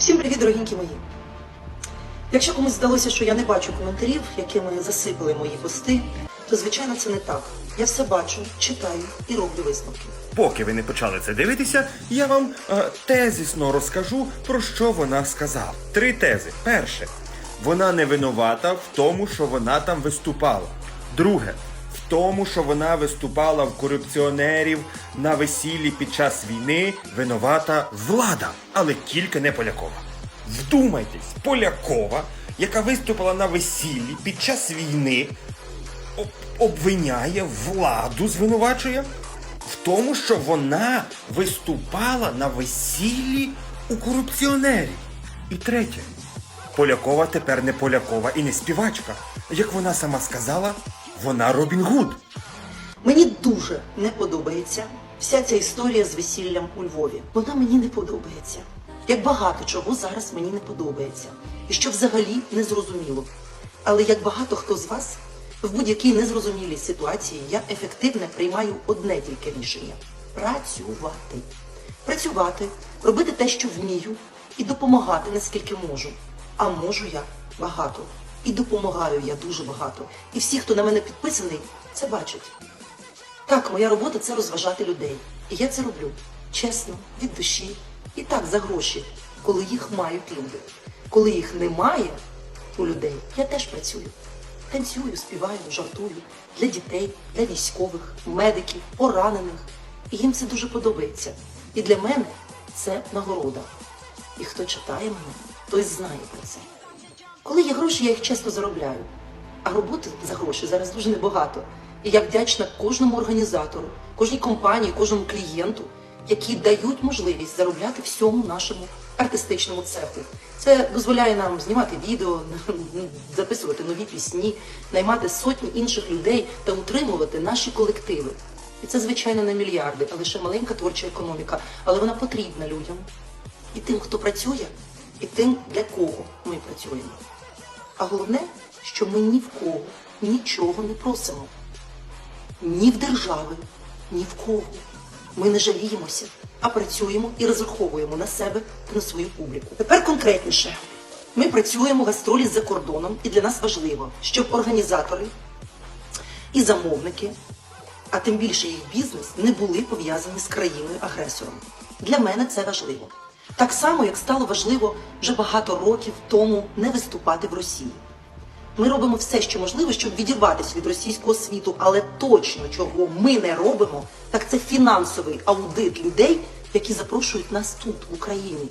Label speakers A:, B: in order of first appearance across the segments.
A: Всім привіт, дорогенькі мої. Якщо комусь здалося, що я не бачу коментарів, якими засипали мої пости, то звичайно це не так. Я все бачу, читаю і роблю висновки.
B: Поки ви не почали це дивитися, я вам е, тезісно розкажу, про що вона сказала. Три тези. Перше, вона не винувата в тому, що вона там виступала. Друге, тому, що вона виступала в корупціонерів на весіллі під час війни, винувата влада, але тільки не Полякова. Вдумайтесь, Полякова, яка виступила на весіллі під час війни, об- обвиняє владу, звинувачує в тому, що вона виступала на весіллі у корупціонерів. І третє, Полякова тепер не Полякова і не співачка. Як вона сама сказала, вона Робін Гуд.
A: Мені дуже не подобається вся ця історія з весіллям у Львові. Вона мені не подобається. Як багато чого зараз мені не подобається. І що взагалі не зрозуміло. Але як багато хто з вас в будь-якій незрозумілій ситуації я ефективне приймаю одне тільки рішення працювати. Працювати, робити те, що вмію, і допомагати наскільки можу. А можу я багато. І допомагаю я дуже багато. І всі, хто на мене підписаний, це бачать. Так, моя робота це розважати людей. І я це роблю чесно, від душі. І так за гроші, коли їх мають люди. Коли їх немає у людей, я теж працюю. Танцюю, співаю, жартую для дітей, для військових, медиків, поранених. І їм це дуже подобається. І для мене це нагорода. І хто читає мене, той знає про це. Коли є гроші, я їх чесно заробляю. А роботи за гроші зараз дуже небагато. І я вдячна кожному організатору, кожній компанії, кожному клієнту, які дають можливість заробляти всьому нашому артистичному цеху. Це дозволяє нам знімати відео, записувати нові пісні, наймати сотні інших людей та утримувати наші колективи. І це, звичайно, не мільярди, а лише маленька творча економіка, але вона потрібна людям. І тим, хто працює, і тим, для кого ми працюємо. А головне, що ми ні в кого нічого не просимо. Ні в держави, ні в кого. Ми не жаліємося, а працюємо і розраховуємо на себе та на свою публіку. Тепер конкретніше. Ми працюємо гастролі за кордоном, і для нас важливо, щоб організатори і замовники, а тим більше їх бізнес, не були пов'язані з країною-агресором. Для мене це важливо. Так само, як стало важливо вже багато років тому не виступати в Росії. Ми робимо все, що можливо, щоб відірватися від російського світу, але точно чого ми не робимо, так це фінансовий аудит людей, які запрошують нас тут, в Україні.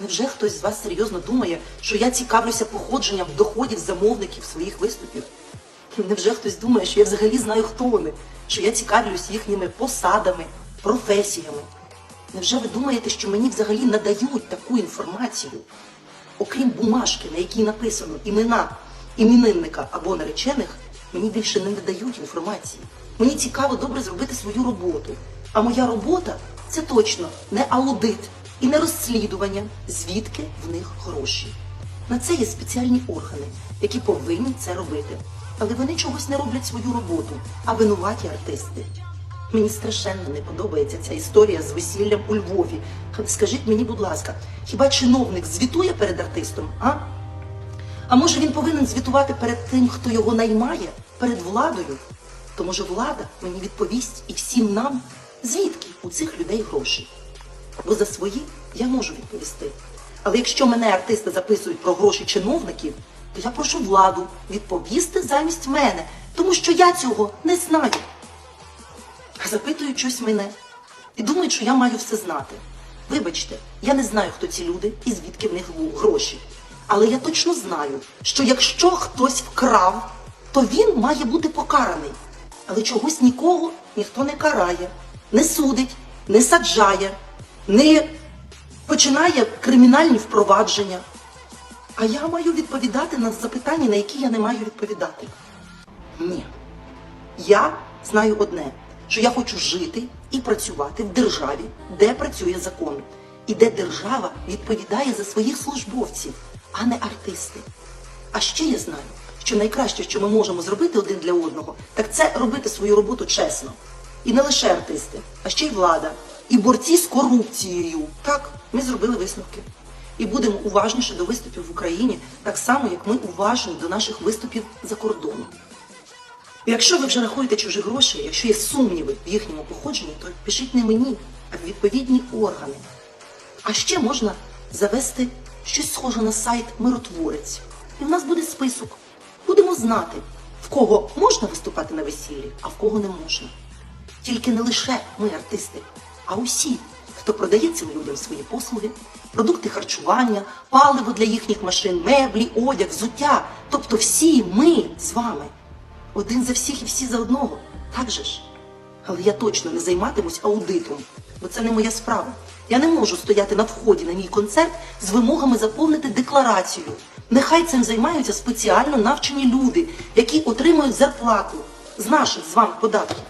A: Невже хтось з вас серйозно думає, що я цікавлюся походженням доходів замовників своїх виступів? Невже хтось думає, що я взагалі знаю, хто вони, що я цікавлюсь їхніми посадами, професіями? Невже ви думаєте, що мені взагалі надають таку інформацію? Окрім бумажки, на якій написано імена іменинника або наречених, мені більше не надають інформації. Мені цікаво добре зробити свою роботу. А моя робота це точно не аудит і не розслідування, звідки в них гроші. На це є спеціальні органи, які повинні це робити. Але вони чогось не роблять свою роботу, а винуваті артисти. Мені страшенно не подобається ця історія з весіллям у Львові. Скажіть мені, будь ласка, хіба чиновник звітує перед артистом? А? А може він повинен звітувати перед тим, хто його наймає, перед владою? То може влада мені відповість і всім нам, звідки у цих людей гроші? Бо за свої я можу відповісти. Але якщо мене артисти записують про гроші чиновників, то я прошу владу відповісти замість мене, тому що я цього не знаю. Запитують щось мене і думають, що я маю все знати. Вибачте, я не знаю, хто ці люди і звідки в них гроші. Але я точно знаю, що якщо хтось вкрав, то він має бути покараний. Але чогось нікого ніхто не карає, не судить, не саджає, не починає кримінальні впровадження. А я маю відповідати на запитання, на які я не маю відповідати. Ні. Я знаю одне, що я хочу жити і працювати в державі, де працює закон, і де держава відповідає за своїх службовців, а не артисти. А ще я знаю, що найкраще, що ми можемо зробити один для одного, так це робити свою роботу чесно. І не лише артисти, а ще й влада, і борці з корупцією. Так, ми зробили висновки. і будемо уважніше до виступів в Україні, так само, як ми уважні до наших виступів за кордоном. Якщо ви вже рахуєте чужі гроші, якщо є сумніви в їхньому походженні, то пишіть не мені, а в відповідні органи. А ще можна завести щось схоже на сайт Миротворець. І в нас буде список. Будемо знати, в кого можна виступати на весіллі, а в кого не можна. Тільки не лише ми, артисти, а усі, хто продає цим людям свої послуги, продукти харчування, паливо для їхніх машин, меблі, одяг, взуття. Тобто всі ми з вами. Один за всіх і всі за одного. Так же ж? Але я точно не займатимусь аудитом, бо це не моя справа. Я не можу стояти на вході на мій концерт з вимогами заповнити декларацію. Нехай цим займаються спеціально навчені люди, які отримують зарплату з наших з вами податків.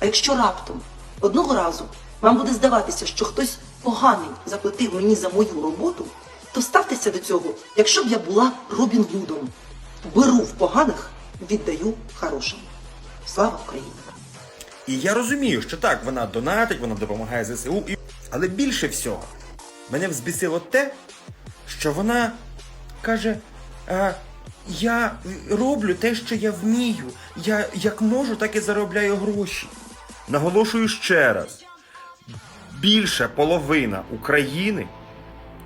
A: А якщо раптом одного разу вам буде здаватися, що хтось поганий заплатив мені за мою роботу, то ставтеся до цього, якщо б я була Робін Гудом. Беру в поганих, віддаю хорошим. Слава Україні!
B: І я розумію, що так, вона донатить, вона допомагає ЗСУ. І... Але більше всього мене взбісило те, що вона каже: а, я роблю те, що я вмію. Я як можу, так і заробляю гроші. Наголошую ще раз: більша половина України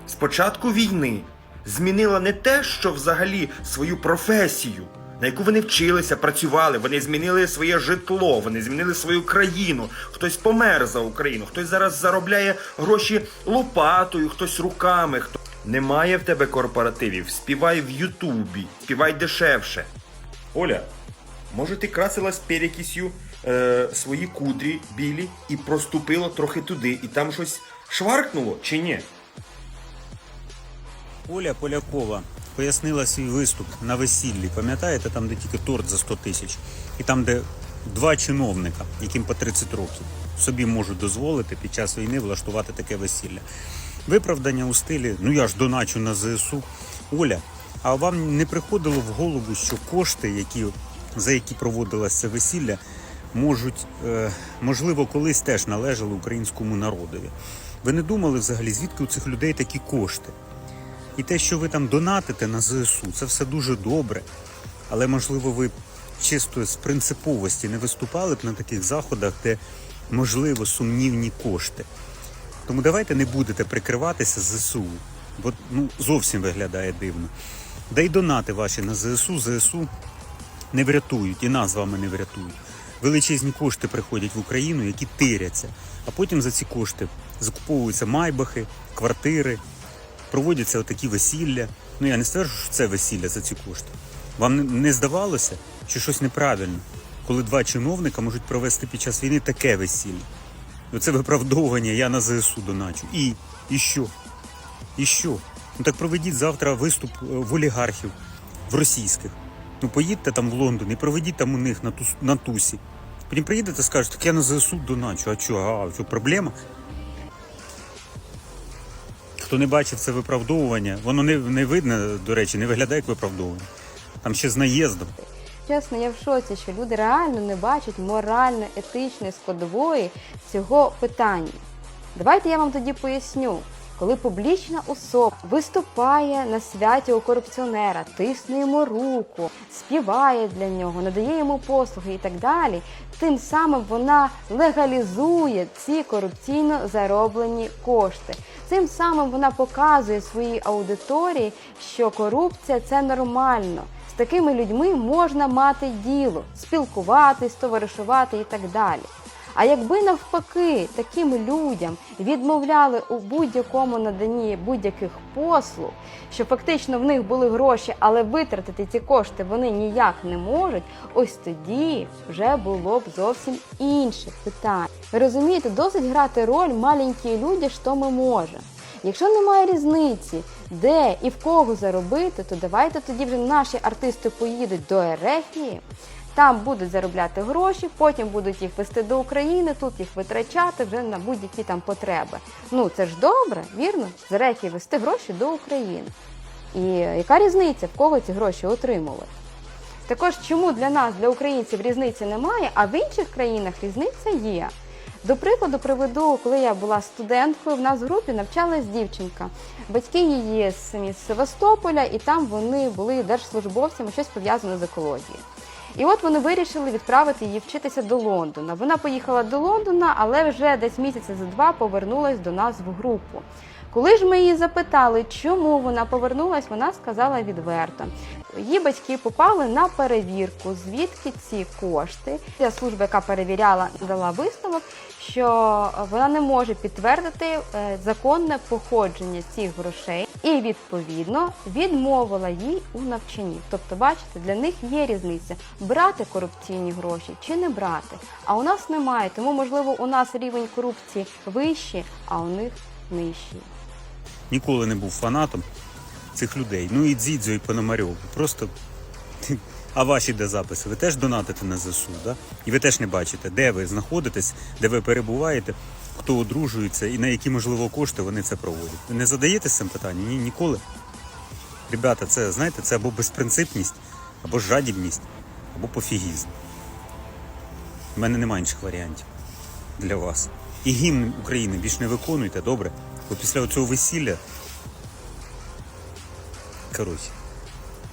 B: з початку війни змінила не те, що взагалі свою професію, на яку вони вчилися, працювали, вони змінили своє житло, вони змінили свою країну. Хтось помер за Україну, хтось зараз заробляє гроші лопатою, хтось руками. Хто... Немає в тебе корпоративів. Співай в Ютубі, співай дешевше. Оля, може ти красила з перекисю е, свої кудрі білі і проступило трохи туди, і там щось шваркнуло чи ні?
C: Оля Полякова пояснила свій виступ на весіллі. Пам'ятаєте, там, де тільки торт за 100 тисяч, і там, де два чиновника, яким по 30 років, собі можуть дозволити під час війни влаштувати таке весілля. Виправдання у стилі Ну я ж доначу на ЗСУ. Оля, а вам не приходило в голову, що кошти, які, за які проводилось це весілля, можуть, е, можливо, колись теж належали українському народові? Ви не думали взагалі, звідки у цих людей такі кошти? І те, що ви там донатите на ЗСУ, це все дуже добре. Але можливо, ви чисто з принциповості не виступали б на таких заходах, де можливо сумнівні кошти. Тому давайте не будете прикриватися ЗСУ, бо ну зовсім виглядає дивно. Да й донати ваші на ЗСУ, ЗСУ не врятують, і нас з вами не врятують. Величезні кошти приходять в Україну, які тиряться, а потім за ці кошти закуповуються майбахи, квартири, проводяться отакі весілля. Ну я не стверджую, що це весілля за ці кошти. Вам не- здавалося, що щось неправильно, коли два чиновника можуть провести під час війни таке весілля? Ну це виправдовування, я на ЗСУ доначу. І, і що? І що? Ну так проведіть завтра виступ е, в олігархів, в російських. Ну поїдьте там в Лондон і проведіть там у них на, тус, на тусі. Потім приїдете скажете, так я на ЗСУ доначу. А що, а що, проблема? Хто не бачив це виправдовування, воно не, не видно, до речі, не виглядає як виправдовування. Там ще з наїздом.
D: Чесно, я в шоці, що люди реально не бачать морально-етичної складової цього питання. Давайте я вам тоді поясню. Коли публічна особа виступає на святі у корупціонера, тисне йому руку, співає для нього, надає йому послуги і так далі, тим самим вона легалізує ці корупційно зароблені кошти. Цим самим вона показує своїй аудиторії, що корупція це нормально. З такими людьми можна мати діло, спілкуватись, товаришувати і так далі. А якби навпаки таким людям відмовляли у будь-якому наданні будь-яких послуг, що фактично в них були гроші, але витратити ці кошти вони ніяк не можуть, ось тоді вже було б зовсім інше питання. Ви розумієте, досить грати роль маленькі люди, що ми можемо. Якщо немає різниці, де і в кого заробити, то давайте тоді вже наші артисти поїдуть до Ерефії, там будуть заробляти гроші, потім будуть їх вести до України, тут їх витрачати вже на будь-які там потреби. Ну це ж добре, вірно? З Ерефії вести гроші до України. І яка різниця, в кого ці гроші отримали? Також чому для нас, для українців, різниці немає, а в інших країнах різниця є. До прикладу, приведу, коли я була студенткою, в нас в групі навчалась дівчинка. Батьки її з Севастополя, і там вони були держслужбовцями, щось пов'язане з екологією. І от вони вирішили відправити її вчитися до Лондона. Вона поїхала до Лондона, але вже десь місяця за два повернулась до нас в групу. Коли ж ми її запитали, чому вона повернулась, вона сказала відверто. Її батьки попали на перевірку, звідки ці кошти. Ця служба, яка перевіряла, дала висновок, що вона не може підтвердити е, законне походження цих грошей і відповідно відмовила їй у навчанні. Тобто, бачите, для них є різниця брати корупційні гроші чи не брати. А у нас немає, тому можливо у нас рівень корупції вищий, а у них нижчий.
C: Ніколи не був фанатом цих людей. Ну і Дзідзьо, і Пономарьов. Просто. А ваші де записи? Ви теж донатите на ЗСУ, да? І ви теж не бачите, де ви знаходитесь, де ви перебуваєте, хто одружується і на які, можливо, кошти вони це проводять. Не задаєтесь цим питанням? Ні, ніколи. Ребята, це знаєте, це або безпринципність, або жадібність, або пофігізм. У мене немає інших варіантів для вас. І гімн України більш не виконуйте, добре? Бо після цього весілля. Коротше,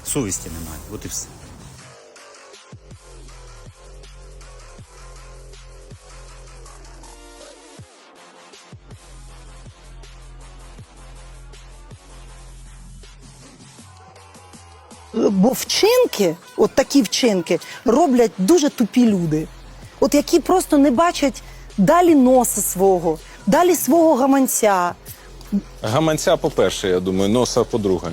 C: совісті немає. От і все.
E: Бо вчинки, от такі вчинки, роблять дуже тупі люди, от які просто не бачать далі носа свого, далі свого гаманця.
F: Гаманця, по-перше, я думаю, носа по-друге.